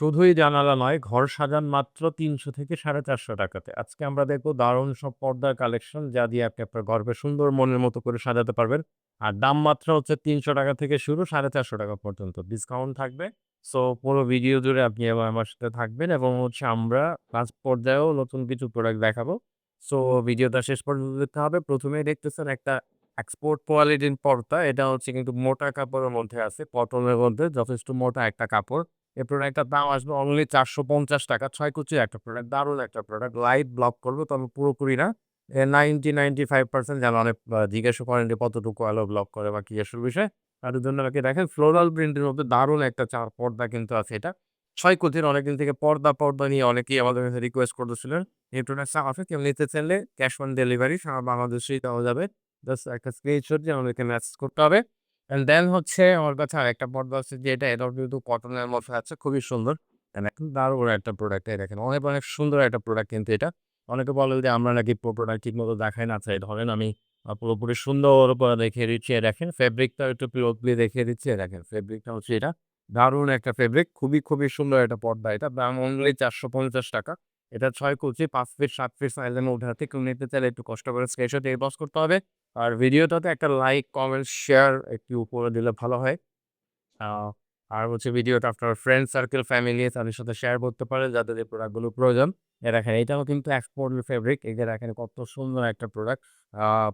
শুধুই জানালা নয়, ঘর সাজান মাত্র ৩০০ থেকে ৳৪৫০ টাকাতে। আজকে আমরা দেখব দারুণ সব পর্দার কালেকশন যা দিয়ে আপনি আপনার ঘরকে সুন্দর মনের মতো করে সাজাতে পারবেন। আর দাম মাত্র হচ্ছে তিনশো টাকা থেকে শুরু ৳৪৫০ টাকা পর্যন্ত ডিসকাউন্ট থাকবে। সো পুরো ভিডিও জুড়ে আপনি এবং আমার সাথে থাকবেন এবং হচ্ছে আমরা লাস্ট পর্যায়েও নতুন কিছু প্রোডাক্ট দেখাবো। সো ভিডিওটা শেষ পর্যন্ত দেখতে হবে। ১ম এই দেখতেছেন একটা এক্সপোর্ট কোয়ালিটির পর্দা। এটা হচ্ছে কিন্তু মোটা কাপড়ের মধ্যে আছে। কটনের মধ্যে যথেষ্ট মোটা একটা কাপড়। এই প্রোডাক্টটার দাম আসবে অনলি ৳৪৫০ টাকা। ৬ কুচির একটা প্রোডাক্ট। দারুণ একটা প্রোডাক্ট। লাইট ব্লক করবে তবে পুরোপুরি না। এ 90-95% যেন অনেক জিজ্ঞাসা করেন যে কতটুকু আলো ব্লক করে বা কি আসল বিষয়। তাদের জন্য আরকি দেখেন ফ্লোরাল প্রিন্টের মধ্যে দারুণ একটা চা পর্দা কিন্তু আছে এটা। ছয় কুচির অনেকদিন থেকে পর্দা, পর্দা নিয়ে অনেকেই আমাদের কাছে রিকোয়েস্ট করতেছিলেন। এই প্রোডাক্টটা আছে কেউ নিতে চাইলে ক্যাশ অন ডেলিভারি সারা বাংলাদেশেই দেওয়া যাবে। জাস্ট একটা স্ক্রিনশট দিয়ে আমাদেরকে মেসেজ করতে হবে। অ্যান্ড দেন হচ্ছে আমার কাছে আরেকটা পর্দা আছে যে এটা এটাও কিন্তু কটনের মধ্যে আছে। খুবই সুন্দর। একদম দারুণ একটা প্রোডাক্ট এই দেখেন। অনেক, অনেক সুন্দর একটা প্রোডাক্ট কিন্তু এটা। অনেকে বলে যে আমরা নাকি প্র প্রোডাক্ট ঠিকমতো দেখাই না। চাই ধরেন আমি পুরোপুরি সুন্দর করে দেখিয়ে দিচ্ছি। দেখেন ফেব্রিকটা একটু ক্লোজলি দেখিয়ে দিচ্ছি। দেখেন ফেব্রিকটা হচ্ছে এটা। দারুণ একটা ফেব্রিক। খুবই, খুবই সুন্দর একটা পর্দা এটা। দাম অনলি ৳৪৫০ টাকা। এটা ছয় কুচি পাঁচ ফিট সাত ফিট সাইজের মধ্যে। কেউ নিতে চাইলে একটু কষ্ট করে স্ক্রিনশট ইনবক্স করতে হবে। আর ভিডিওটাতে একটা লাইক, কমেন্ট, শেয়ার একটু উপরে দিলে ভালো হয়। আর হচ্ছে ভিডিওটা আপনার ফ্রেন্ড সার্কেল, ফ্যামিলি তাদের সাথে শেয়ার করতে পারেন যাদের এই প্রোডাক্টগুলো প্রয়োজন। এই দেখেন এটাও কিন্তু এক্সপোর্টের ফেব্রিক। এই যে দেখেন কত সুন্দর একটা প্রোডাক্ট।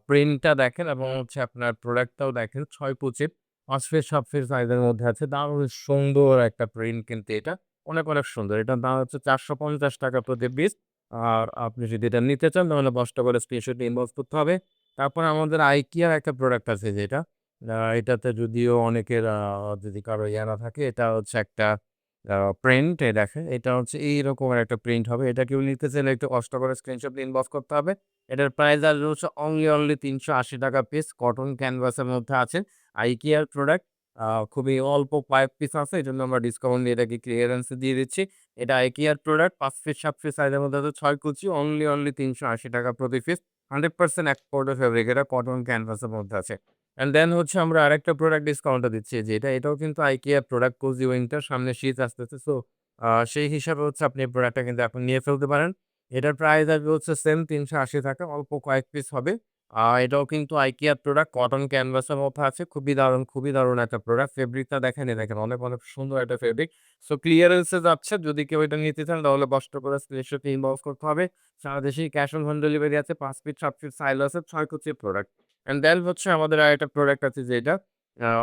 প্রিন্টটা দেখেন এবং হচ্ছে আপনার প্রোডাক্টটাও দেখেন ৬ কুচির ৫ ফিট ৭ ফিট সাইজের মধ্যে আছে। দারুণ সুন্দর একটা প্রিন্ট কিন্তু এটা। অনেক, অনেক সুন্দর। এটার দাম হচ্ছে ৳৪৫০ টাকা প্রতি পিস। আর আপনি যদি এটা নিতে চান তাহলে কষ্ট করে স্ক্রিনশট ইনবক্স করতে হবে। তারপরে আমাদের আইকিয়ার একটা প্রোডাক্ট আছে যেটা এটাতে যদিও অনেকের যদি কারও ইয়া না থাকে এটা হচ্ছে একটা প্রিন্ট এ দেখে এটা হচ্ছে এইরকমের একটা প্রিন্ট হবে। এটা কেউ নিতে চাইলে একটু কষ্ট করে স্ক্রিনশট ইনবক্স করতে হবে। এটার প্রাইস আসবে হচ্ছে অনলি, অনলি ৳৩৮০ টাকা পিস। কটন ক্যানভাসের মধ্যে আছে। আইকিয়ার প্রোডাক্ট। খুবই অল্প কয়েক পিস আছে। এই জন্য আমরা ডিসকাউন্ট দিয়ে এটাকে ক্লিয়ারেন্স দিয়ে দিচ্ছি। এটা IKEA র প্রোডাক্ট ৫ ফিট ৭ ফিট সাইজের মধ্যে আছে ছয় কুচি অনলি, অনলি ৳৩৮০ টাকা প্রতি পিস। 100% এক্সপোর্টের ফেব্রিক এটা কটন ক্যানভাসের মধ্যে আছে। অ্যান্ড দেন হচ্ছে আমরা আরেকটা প্রোডাক্ট ডিসকাউন্টটা দিচ্ছি যে এটা এটাও কিন্তু IKEA প্রোডাক্ট কোজি উইন্টার সামনে শীত আসতেছে। সো সেই হিসাবে হচ্ছে আপনি এই প্রোডাক্টটা কিন্তু এখন নিয়ে ফেলতে পারেন। এটার প্রাইস আসবে হচ্ছে সেম ৳৩৮০ টাকা। অল্প কয়েক পিস হবে। আ এটাও কিন্তু IKEA প্রোডাক্ট কটন ক্যানভাসের মধ্যে আছে। খুবই দারুণ, খুবই দারুণ একটা প্রোডাক্ট। ফেব্রিকটা দেখেন দেখেন অনেক, অনেক সুন্দর একটা ফেব্রিক। সো ক্লিয়ারেন্স যাচ্ছে। যদি কেউ এটা নিতে চান তাহলে কষ্ট করে স্ক্রিনশট ইনবক্স করতে হবে। সারা দেশেই ক্যাশ অন হোম ডেলিভারি আছে। পাঁচ ফিট সাত ফিট সাইজ আছে ৬ কুচির প্রোডাক্ট। অ্যান্ড দেন হচ্ছে আমাদের আরেকটা প্রোডাক্ট আছে যেটা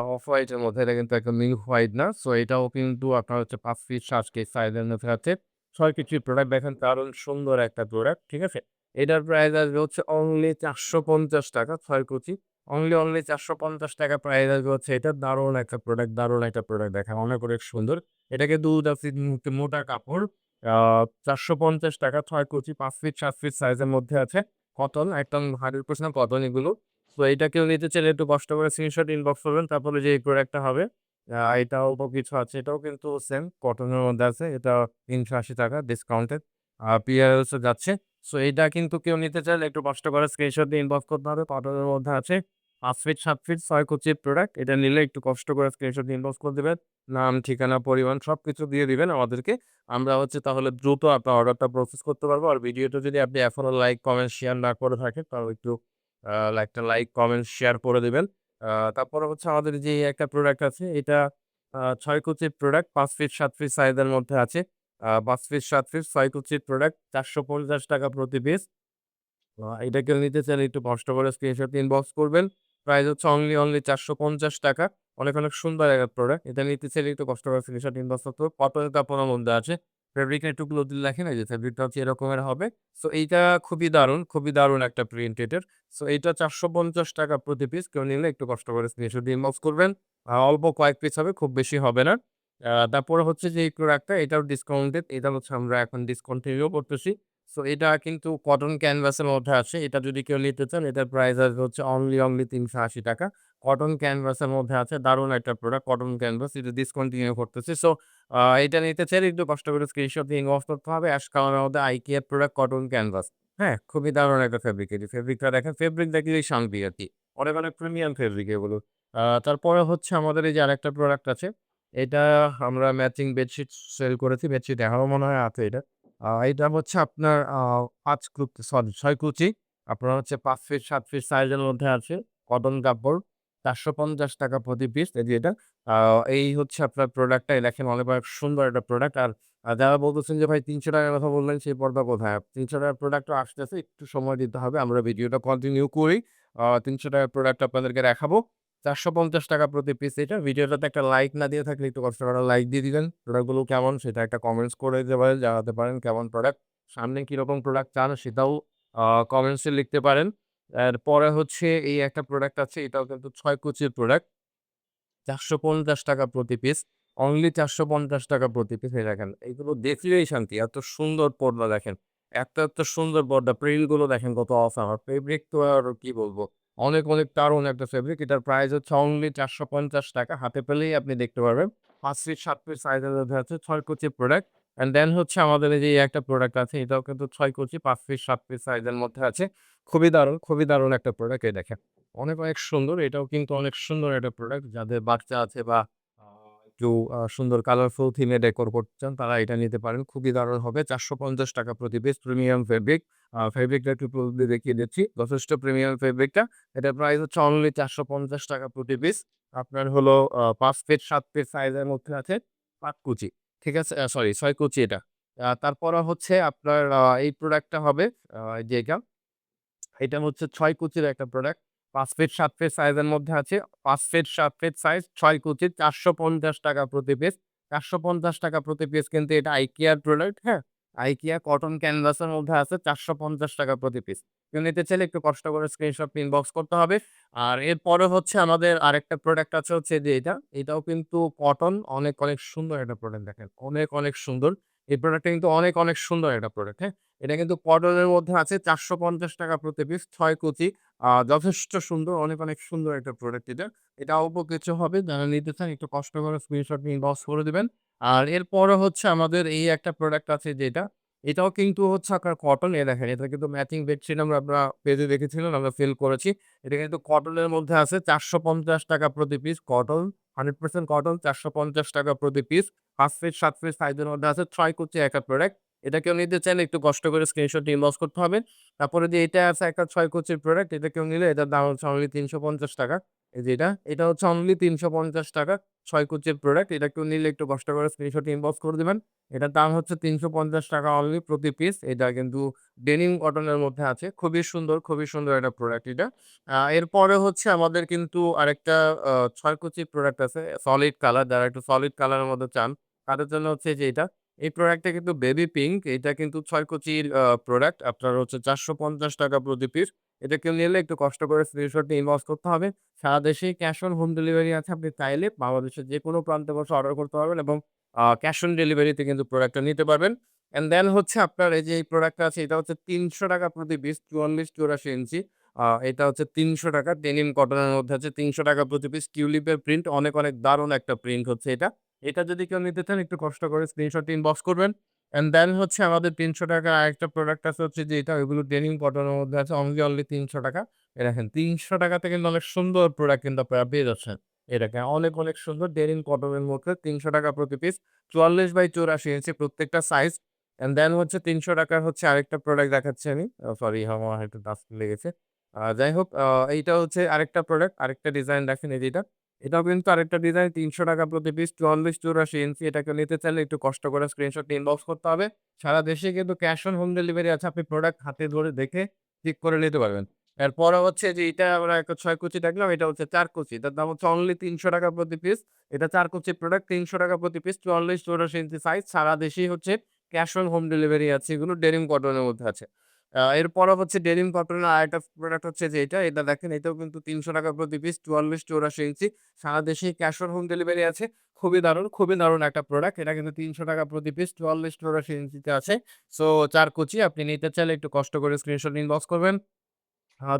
অফ হোয়াইটের মধ্যে এটা কিন্তু একদম মিল্ক হোয়াইট না। সো এটাও কিন্তু আপনার হচ্ছে পাঁচ ফিট ৭ ফিট সাইজের মধ্যে আছে। ৬ কুচির প্রোডাক্ট দেখেন দারুণ সুন্দর একটা প্রোডাক্ট। ঠিক আছে? এটার প্রাইস আসবে হচ্ছে অনলি ৳৪৫০ টাকা ৬ কুচি। অনলি, অনলি ৳৪৫০ টাকা প্রাইস আসবে হচ্ছে এটা দারুণ একটা প্রোডাক্ট, দারুণ একটা প্রোডাক্ট দেখেন অনেক, অনেক সুন্দর। এটাকে কিন্তু উড মোটা কাপড়। চারশো পঞ্চাশ টাকা ৬ কুচি ৫ ফিট সাত ফিট সাইজের মধ্যে আছে। কটন একদম 100% কটন এগুলো। তো এটা কেউ নিতে চাইলে একটু কষ্ট করে স্ক্রিনশট ইনবক্স করবেন। তারপরে যে এই প্রোডাক্টটা হবে এটাও কিছু আছে। এটাও কিন্তু সেম কটনের মধ্যে আছে। এটা ৳৩৮০ টাকা ডিসকাউন্টেড। আ পিয়ারেলস এ যাচ্ছে। সো এটা কিন্তু কেউ নিতে চাইলে একটু কষ্ট করে স্ক্রিনশট দিয়ে ইনবক্স করতে হবে। কটনের মধ্যে আছে। পাঁচ ফিট সাত ফিট ছয় কুচির প্রোডাক্ট। এটা নিলে একটু কষ্ট করে স্ক্রিনশট দিয়ে ইনবক্স করে দিবেন। নাম, ঠিকানা, পরিমাণ সব কিছু দিয়ে দিবেন আমাদেরকে। আমরা হচ্ছে তাহলে দ্রুত আপনার অর্ডারটা প্রসেস করতে পারব। আর ভিডিওটা যদি আপনি এখনও লাইক, কমেন্ট, শেয়ার না করে থাকেন তাহলে একটু একটা লাইক, কমেন্ট, শেয়ার করে দেবেন তারপরে হচ্ছে আমাদের যে একটা প্রোডাক্ট আছে এটা ছয় ৬ কুচির প্রোডাক্ট পাঁচ ফিট সাত ফিট সাইজের মধ্যে আছে। ৫ ফিট ৭ ফিট ৬ কুচির প্রোডাক্ট ৳৪৫০ টাকা প্রতি পিস। এটা কেউ নিতে চাইলে একটু কষ্ট করে স্ক্রিনশট ইনবক্স করবেন। প্রাইস হচ্ছে অনলি, অনলি ৳৪৫০ টাকা। অনেক, অনেক সুন্দর একটা প্রোডাক্ট। এটা নিতে চাইলে একটু কষ্ট করে স্ক্রিনশট ইনবক্স করতে হবে। কটনের কাপড়ের মধ্যে আছে। ফেব্রিকটা একটু ক্লোজলি দেখেন এই যে ফেব্রিকটা হচ্ছে এরকমের হবে। সো এইটা খুবই দারুণ, খুবই দারুণ একটা প্রিন্ট এটার। সো এইটা ৳৪৫০ টাকা প্রতি পিস। কেউ নিলে একটু কষ্ট করে স্ক্রিনশট ইনবক্স করবেন। অল্প কয়েক পিস হবে খুব বেশি হবে না। তারপরে হচ্ছে যে এই প্রোডাক্টটা এটাও ডিসকাউন্টেড। এটা হচ্ছে আমরা এখন ডিসকন্টিনিউ করতেছি। সো এটা কিন্তু কটন ক্যানভাসের মধ্যে আছে। এটা যদি কেউ নিতে চান এটার প্রাইস আসবে হচ্ছে অনলি, অনলি ৳৩৮০ টাকা। কটন ক্যানভাসের মধ্যে আছে। দারুণ একটা প্রোডাক্ট কটন ক্যানভাস। এটা ডিসকন্টিনিউ করতেছি। সো এটা নিতে চাইলে একটু কষ্ট করে স্ক্রিনশট দিয়ে অফ করতে হবে। অ্যাশ কালারের মধ্যে IKEA প্রোডাক্ট কটন ক্যানভাস। হ্যাঁ? খুবই দারুণ একটা ফেব্রিক এটি। ফেব্রিকটা দেখেন ফেব্রিক দেখলেই শান্তি আরকি। অনেক, অনেক প্রিমিয়াম ফেব্রিক এগুলো। তারপরে হচ্ছে আমাদের এই যে আরেকটা প্রোডাক্ট আছে। এটা আমরা ম্যাচিং বেডশিট সেল করেছি। বেডশিট এখনও মনে হয় আছে এটা। এটা হচ্ছে আপনার পাঁচ ৫ কুচ সরি ৬ কুচি। আপনার হচ্ছে পাঁচ ফিট সাত ফিট সাইজের মধ্যে আছে। কটন কাপড়। ৳৪৫০ প্রতি পিস এই যে এটা। এই হচ্ছে আপনার প্রোডাক্টটা। দেখেন অনেক, সুন্দর একটা প্রোডাক্ট। আর যারা বলতেছেন যে ভাই তিনশো টাকার কথা বললেন সেই পর্দা কোথায়? তিনশো টাকার প্রোডাক্টও আসতেছে। একটু সময় দিতে হবে। আমরা ভিডিওটা কন্টিনিউ করি। আ ৳৩০০ র প্রোডাক্ট আপনাদেরকে দেখাবো। ৳৪৫০ প্রতি পিস এটা। ভিডিওটাতে একটা লাইক না দিয়ে থাকলে একটু কষ্ট করে লাইক দিয়ে দিবেন। প্রোডাক্টগুলো কেমন সেটা একটা কমেন্টস করে দিতে পারেন, জানাতে পারেন কেমন প্রোডাক্ট। সামনে কীরকম প্রোডাক্ট চান সেটাও কমেন্টসে লিখতে পারেন। এরপরে হচ্ছে এই একটা প্রোডাক্ট আছে। এটাও কিন্তু ছয় কুচির প্রোডাক্ট। ৳৪৫০ প্রতি পিস। অনলি ৳৪৫০ প্রতি পিস। দেখেন। এগুলো দেখলেই শান্তি। এত সুন্দর পর্দা দেখেন। এত, এত সুন্দর পর্দা। প্রিন্টগুলো দেখেন কত অফ আর ফেব্রিক তো আর কি বলব? অনেক, অনেক দারুণ একটা ফেব্রিক। এটার প্রাইস হচ্ছে অনলি ৳৪৫০ হাতে পেলেই আপনি দেখতে পারবেন। পাঁচ ফিট সাত পিস সাইজের মধ্যে আছে। ছয় কোচি প্রোডাক্ট। অ্যান্ড দেন হচ্ছে আমাদের এই যে একটা প্রোডাক্ট আছে। এটাও কিন্তু ছয় কোচি পাঁচ ফিট সাত পিস সাইজের মধ্যে আছে। খুবই দারুণ, খুবই দারুণ একটা প্রোডাক্ট। এই দেখেন। অনেক, অনেক সুন্দর। এটাও কিন্তু অনেক সুন্দর একটা প্রোডাক্ট। যাদের বাচ্চা আছে বা আ, সুন্দর কালারফুল থিমে ডেকোর করতে চান তারা এটা নিতে পারেন। খুবই দারুণ হবে। ৳৪৫০ প্রতি পিস প্রিমিয়াম ফেব্রিক। ফেব্রিকটা একটু দেখিয়ে দিচ্ছি। যথেষ্ট প্রিমিয়াম ফেব্রিকটা। এটা প্রাইস হচ্ছে অনলি ৳৪৫০ প্রতি পিস। আপনার হলো পাঁচ ৫ ফিট ৭ ফিট সাইজের মধ্যে আছে। পাঁচ কুচি। ঠিক আছে? সরি ছয় কুচি এটা। তারপরে হচ্ছে আপনার এই প্রোডাক্টটা হবে, আ যে এটা। এটা হচ্ছে ছয় কুচির একটা প্রোডাক্ট। ৫ ফিট সাত ফিট সাইজের মধ্যে আছে। পাঁচ ফিট সাত ফিট সাইজ ছয় কুচি ৳৪৫০ প্রতি পিস। ৳৪৫০ প্রতি পিস কিন্তু এটা IKEA র প্রোডাক্ট, হ্যাঁ? আইকিয়া কটন ক্যানভাসের মধ্যে আছে ৳৪৫০ প্রতি পিস। কেউ নিতে চাইলে একটু কষ্ট করে স্ক্রিনশট ইনবক্স করতে হবে। আর এরপরে হচ্ছে আমাদের আরেকটা প্রোডাক্ট আছে হচ্ছে যে এটা। এটাও কিন্তু কটন অনেক, অনেক সুন্দর একটা প্রোডাক্ট দেখেন। অনেক, অনেক সুন্দর। এই প্রোডাক্টটা কিন্তু অনেক, অনেক সুন্দর একটা প্রোডাক্ট, হ্যাঁ? এটা কিন্তু কটনের মধ্যে আছে ৳৪৫০ প্রতি পিস ছয় কুচি। যথেষ্ট সুন্দর। অনেক, অনেক সুন্দর একটা প্রোডাক্ট এটা। এটা অল্প কিছু হবে। যারা নিতে চান একটু কষ্ট করে স্ক্রিনশট ইনবক্স করে দেবেন আর এরপরে হচ্ছে আমাদের এই একটা প্রোডাক্ট আছে যেটা। এটাও কিন্তু হচ্ছে আপনার কটন। এ দেখেন এটা কিন্তু ম্যাচিং বেডশিট আমরা আমরা পেজে দেখেছিলাম, আমরা ফিল করেছি। এটা কিন্তু কটনের মধ্যে আছে ৳৪৫০ প্রতি পিস কটন। 100% কটন ৳৪৫০ প্রতি পিস। পাঁচ ফিট সাত ফিট সাইজের মধ্যে আছে। ৬ কুচি একটা প্রোডাক্ট। এটা কেউ নিতে চাইলে একটু কষ্ট করে স্ক্রিনশট ইনবক্স করতে হবে। তারপরে যে এটা আছে একটা ৬ কুচির প্রোডাক্ট। এটা কেউ নিলে এটার দাম হচ্ছে অনলি ৳৩৫০ এই যে এটা। এটা হচ্ছে অনলি ৳৩৫০ ৬ কুচির প্রোডাক্ট। এটা কেউ নিলে একটু কষ্ট করে স্ক্রিনশট ইনবক্স করে দেবেন এটার দাম হচ্ছে ৳৩৫০ অনলি প্রতি পিস। এটা কিন্তু ডেনিম কটনের মধ্যে আছে। খুবই সুন্দর, খুবই সুন্দর একটা প্রোডাক্ট এটা। এরপরে হচ্ছে আমাদের কিন্তু আরেকটা ৬ কুচির প্রোডাক্ট আছে। Solid colour. যারা একটু সলিড কালারের মধ্যে চান তাদের জন্য হচ্ছে যে এটা। এই প্রোডাক্টটা কিন্তু বেবি পিঙ্ক। এটা কিন্তু ৬ কুচির প্রোডাক্ট। আপনার হচ্ছে ৳৪৫০ প্রতি পিস। এটা কেউ নিলে একটু কষ্ট করে স্ক্রিনশট নিয়ে ইনবক্স করতে হবে। সারা দেশেই ক্যাশ অন হোম ডেলিভারি আছে। আপনি চাইলে বাংলাদেশের যেকোনো প্রান্তে বসে অর্ডার করতে পারবেন এবং ক্যাশ অন ডেলিভারিতে কিন্তু প্রোডাক্টটা নিতে পারবেন। অ্যান্ড দেন হচ্ছে আপনার এই যে এই প্রোডাক্টটা আছে এটা হচ্ছে ৳৩০০ প্রতি পিস ৪৪-৮৪ ইঞ্চি। আ এটা হচ্ছে ৳৩০০ ডেনিম কটনের মধ্যে আছে ৳৩০০ প্রতি পিস। টিউলিপের প্রিন্ট অনেক, অনেক দারুণ একটা প্রিন্ট হচ্ছে এটা। এটা যদি কেউ নিতে চান একটু কষ্ট করে স্ক্রিনশট ইনবক্স করবেন। অ্যান্ড দেন হচ্ছে আমাদের ৳৩০০ আরেকটা প্রোডাক্ট আছে হচ্ছে যে এটা ওইগুলো ডেনিম কটনের মধ্যে আছে অনলি, অনলি ৳৩০০ এই দেখেন ৳৩০০ তে কিন্তু অনেক সুন্দর প্রোডাক্ট কিন্তু আপনারা পেয়ে যাচ্ছেন। দেখেন অনেক, অনেক সুন্দর ডেনিম কটনের মধ্যে ৳৩০০ প্রতি পিস ৪৪/৮৪ ইঞ্চি প্রত্যেকটা সাইজ। অ্যান্ড দেন হচ্ছে ৳৩০০ হচ্ছে আরেকটা প্রোডাক্ট দেখাচ্ছি আমি। সরি আমার একটু ডাস্ট লেগেছে। যাই হোক এইটা হচ্ছে আরেকটা প্রোডাক্ট, আরেকটা ডিজাইন দেখেন এই যে এটা। এটাও কিন্তু আরেকটা ডিজাইন ৳৩০০ প্রতি পিস ৪৪-৮৪ ইঞ্চি। এটাকে নিতে চাইলে একটু কষ্ট করে স্ক্রিনশট ইনবক্স করতে হবে। সারা দেশে কিন্তু ক্যাশ অন হোম ডেলিভারি আছে। আপনি প্রোডাক্ট হাতে ধরে দেখে ঠিক করে নিতে পারবেন। এরপরে হচ্ছে যে এটা আমরা একটা ছয় কুচি দেখলাম। এটা হচ্ছে চার কুচি। এটার দাম হচ্ছে অনলি ৳৩০০ প্রতি পিস। এটা ৪ কুচির প্রোডাক্ট ৳৩০০ প্রতি পিস ৪৪-৮৪ ইঞ্চি সাইজ। সারা দেশেই হচ্ছে ক্যাশ অন হোম ডেলিভারি আছে। এগুলো ডেনিম কটনের মধ্যে আছে। এরপরে হচ্ছে ডেনিম কটনের আরেকটা প্রোডাক্ট হচ্ছে যে এটা। এটা দেখেন এটাও কিন্তু ৳৩০০ প্রতি পিস ৪৪-৮৪ ইঞ্চি। সারা দেশেই ক্যাশ অন হোম ডেলিভারি আছে। খুবই দারুণ, খুবই দারুণ একটা প্রোডাক্ট। এটা কিন্তু ৳৩০০ প্রতি পিস ৪৪-৮৪ ইঞ্চিতে আছে। সো চার কুচি আপনি নিতে চাইলে একটু কষ্ট করে স্ক্রিনশট ইনবক্স করবেন।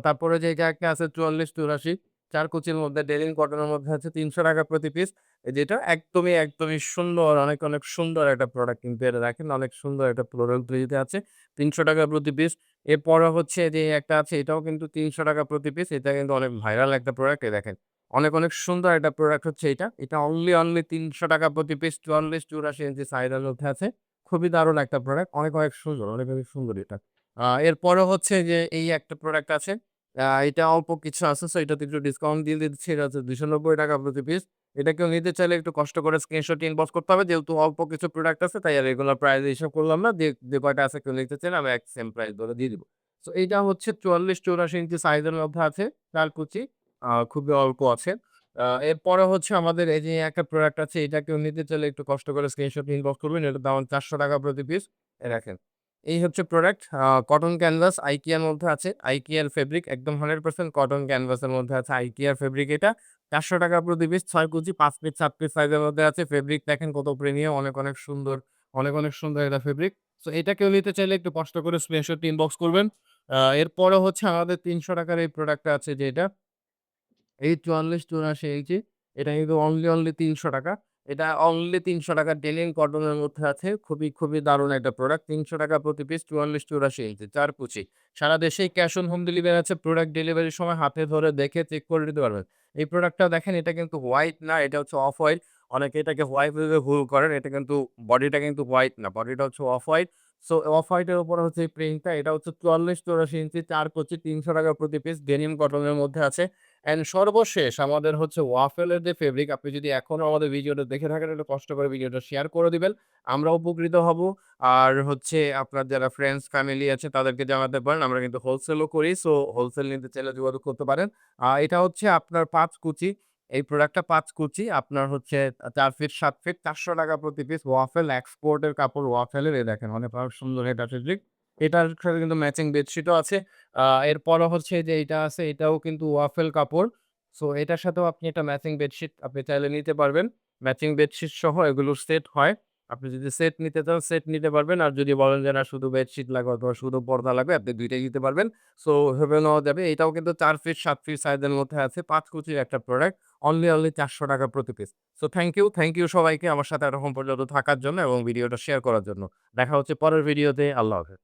তারপরে যে এটা একটা আছে ৪৪-৮৪ ৪ কুচির মধ্যে ডেনিম কটনের মধ্যে আছে ৳৩০০ প্রতি পিস। এই যে একদমই, একদমই সুন্দর অনেক, অনেক সুন্দর একটা প্রোডাক্ট কিন্তু এটা দেখেন অনেক সুন্দর একটা প্রোডাক্ট প্রিন্টে আছে। ৳৩০০ প্রতি পিস। এরপরে হচ্ছে যে একটা আছে এটাও কিন্তু ৳৩০০ প্রতি পিস। এটা কিন্তু অনেক ভাইরাল একটা প্রোডাক্ট। এই দেখেন। অনেক, অনেক সুন্দর একটা প্রোডাক্ট হচ্ছে এটা। এটা অনলি, অনলি ৳৩০০ প্রতি পিস ৪৪-৮৪ ইঞ্চি সাইজের মধ্যে আছে। খুবই দারুণ একটা প্রোডাক্ট। অনেক, অনেক সুন্দর। অনেক, অনেক সুন্দর এটা। আ এরপরেও হচ্ছে যে এই একটা প্রোডাক্ট আছে। এটা অল্প কিছু আছে। সো এটাতে একটু ডিসকাউন্ট দিয়ে দিচ্ছি। এটা হচ্ছে ৳২৯০ প্রতি পিস। এটা কেউ নিতে চাইলে একটু কষ্ট করে স্ক্রিনশট ইনবক্স করতে হবে। যেহেতু অল্প কিছু প্রোডাক্ট আছে তাই আর রেগুলার প্রাইস হিসাব করলাম না। যে, যে কয়টা আছে কেউ নিতে চাইলে আমি এক সেম প্রাইস ধরে দিয়ে দিব। সো এইটা হচ্ছে ৪৪-৮৪ ইঞ্চি সাইজের মধ্যে আছে। ৪ কুচি। খুবই অল্প আছে। এরপরে হচ্ছে আমাদের এই যে একটা প্রোডাক্ট আছে এটা কেউ নিতে চাইলে একটু কষ্ট করে স্ক্রিনশট ইনবক্স করবেন। এটার দাম ৳৪০০ প্রতি পিস। দেখেন। এই হচ্ছে প্রোডাক্ট। কটন ক্যানভাস IKEA র মধ্যে আছে। IKEA র ফেব্রিক একদম 100% কটন ক্যানভাসের মধ্যে আছে IKEA র ফেব্রিক এটা। ৳৪০০ প্রতি পিস ছয় কুচি পাঁচ পিস সাত পিস সাইজের মধ্যে আছে। ফেব্রিক দেখেন কত প্রিমিয়াম অনেক, অনেক সুন্দর। অনেক, অনেক সুন্দর এটা ফেব্রিক। সো এটা কেউ নিতে চাইলে একটু কষ্ট করে স্ক্রিনশট ইনবক্স করবেন। আ এরপরে হচ্ছে আমাদের তিনশো টাকার এই প্রোডাক্টটা আছে যেটা এই ৪৪-৮৪ ইঞ্চি। এটা কিন্তু অনলি, অনলি ৳৩০০ এটা অনলি ৳৩০০ ডেনিম কটনের মধ্যে আছে। খুবই, খুবই দারুণ একটা প্রোডাক্ট। ৳৩০০ প্রতি পিস ৪৪-৮৪ ইঞ্চি চার কুচি। সারা দেশেই ক্যাশ অন হোম ডেলিভারি আছে। প্রোডাক্ট ডেলিভারির সময় হাতে ধরে দেখে চেক করে নিতে পারবেন। এই প্রোডাক্টটা দেখেন এটা কিন্তু হোয়াইট না, এটা হচ্ছে অফ হোয়াইট। অনেকে এটাকে হোয়াইট ভেবে ভুল করেন। এটা কিন্তু বডিটা কিন্তু হোয়াইট না। বডিটা হচ্ছে অফ হোয়াইট। সো অফ হোয়াইটের উপরে হচ্ছে এই প্রিন্টটা। এটা হচ্ছে ৪৪-৮৪ ইঞ্চি ৪ কুচি ৳৩০০ প্রতি পিস ডেনিম কটনের মধ্যে আছে। অ্যান্ড সর্বশেষ আমাদের হচ্ছে ওয়াফেলের যে ফেব্রিক আপনি যদি এখনও আমাদের ভিডিওটা দেখে থাকেন একটু কষ্ট করে ভিডিওটা শেয়ার করে দিবেন। আমরা উপকৃত হব। আর হচ্ছে আপনার যারা ফ্রেন্ডস, ফ্যামিলি আছে তাদেরকে জানাতে পারেন। আমরা কিন্তু হোলসেলও করি। সো হোলসেল নিতে চাইলে যোগাযোগ করতে পারেন। আ এটা হচ্ছে আপনার পাঁচ কুচি। এই প্রোডাক্টটা পাঁচ কুচি। আপনার হচ্ছে চার ফিট সাত ফিট ৳৪০০ প্রতি পিস ওয়াফেল এক্সপোর্টের কাপড় ওয়াফেলের এই দেখেন অনেক সুন্দর এটা ফেব্রিক। এটার সাথে কিন্তু ম্যাচিং বেডশিটও আছে। আ এরপরে হচ্ছে যে এটা আছে এটাও কিন্তু ওয়াফেল কাপড়। সো এটার সাথেও আপনি একটা ম্যাচিং বেডশিট আপনি চাইলে নিতে পারবেন। ম্যাচিং বেডশিট সহ এগুলো সেট হয়। আপনি যদি সেট নিতে চান সেট নিতে পারবেন। আর যদি বলেন যে না শুধু বেডশিট লাগবে অথবা শুধু পর্দা লাগবে আপনি ২ টাই নিতে পারবেন। সো এভাবে নেওয়া যাবে। এটাও কিন্তু ৪ ফিট ৭ ফিট সাইজের মধ্যে আছে। পাঁচ কুচির একটা প্রোডাক্ট। অনলি, অনলি ৳৪০০ প্রতি piece. So thank you, thank you সবাইকে আমার সাথে এতক্ষণ পর্যন্ত থাকার জন্য এবং ভিডিওটা শেয়ার করার জন্য। দেখা হচ্ছে পরের ভিডিওতে। আল্লাহ হাফেজ।